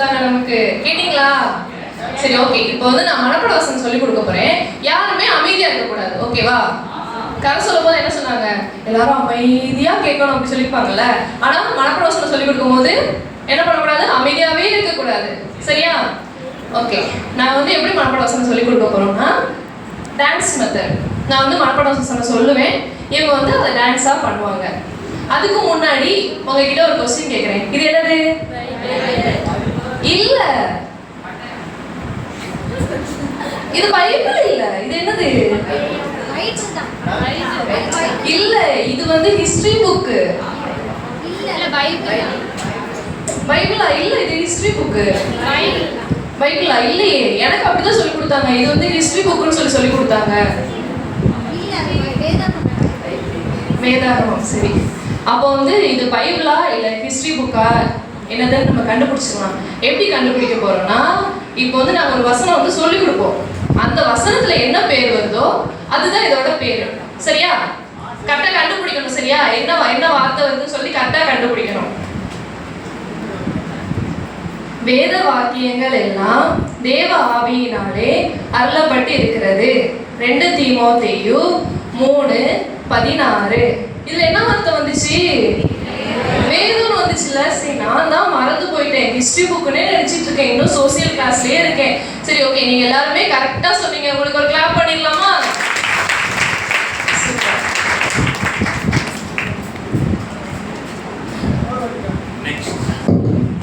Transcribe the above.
நமக்கு? கேட்டீங்களா? சரி ஓகே இப்போ வந்து நான் மனப்பட வசனம் சொல்லி கொடுக்க போறேன். யாருமே அமைதியா இருக்க கூடாது ஓகேவா கதை சொல்லும் போது என்ன சொன்னாங்க? எல்லாரும் அமைதியா கேட்கணும் அப்படி சொல்லிப்பாங்கல்ல ஆனா மனப்பட வசனம் சொல்லி கொடுக்கும் போது என்ன பண்ணக்கூடாது? அமைதியாவே இருக்க கூடாது சரியா? ஓகே நான் வந்து எப்படி மனப்பட வசனம் சொல்லி கொடுக்க போறோம்னா டான்ஸ் மெத்தட் நான் வந்து மனப்பட வசனம் சொல்லுவேன். இவங்க வந்து அதை டான்ஸா பண்ணுவாங்க. அதுக்கு முன்னாடி உங்ககிட்ட ஒரு கொஸ்டின் கேட்குறேன் இது என்னது? இல்ல. இது பைபிள் இல்ல. இது என்னது? இல்ல இது வந்து ஹிஸ்டரி புக் பைபிளா? இல்ல இது ஹிஸ்டரி புக் பைபிளா? இல்லையே. எனக்கு அப்படிதான் சொல்லி கொடுத்தாங்க. இது வந்து ஹிஸ்டரி புக்னு சொல்லி சொல்லி கொடுத்தாங்க. வேதாகமம். சரி. அப்போ வந்து இது பைபிளா இல்ல ஹிஸ்டரி புக்கா என்னதுன்னு நம்ம கண்டுபிடிச்சிடலாம் எப்படி கண்டுபிடிக்க போறோம்னா இப்போ வந்து நாங்கள் ஒரு வசனம் வந்து சொல்லி கொடுப்போம். அந்த வசனத்துல என்ன பேர் வருதோ அதுதான் இதோட பேர். சரியா? கரெக்டா கண்டுபிடிக்கணும் சரியா? என்ன என்ன வார்த்தை வருதுன்னு சொல்லி கரெக்டா கண்டுபிடிக்கணும். வேத வாக்கியங்கள் எல்லாம் தேவ ஆவியினாலே அருளப்பட்டு இருக்கிறது. ரெண்டு தீமோத்தேயு மூணு பதினாறு. இதுல என்ன வார்த்தை வந்துச்சு? நான் தான் மறந்து போயிட்டேன். ஹிஸ்ட்ரி புக்குன்னே நினைச்சிட்டு இருக்கேன். இன்னும் சோசியல் கிளாஸ்லயே இருக்கேன். சரி ஓகே நீங்க எல்லாருமே கரெக்டா சொன்னீங்க. உங்களுக்கு ஒரு கிளாப் பண்ணிக்கலாம்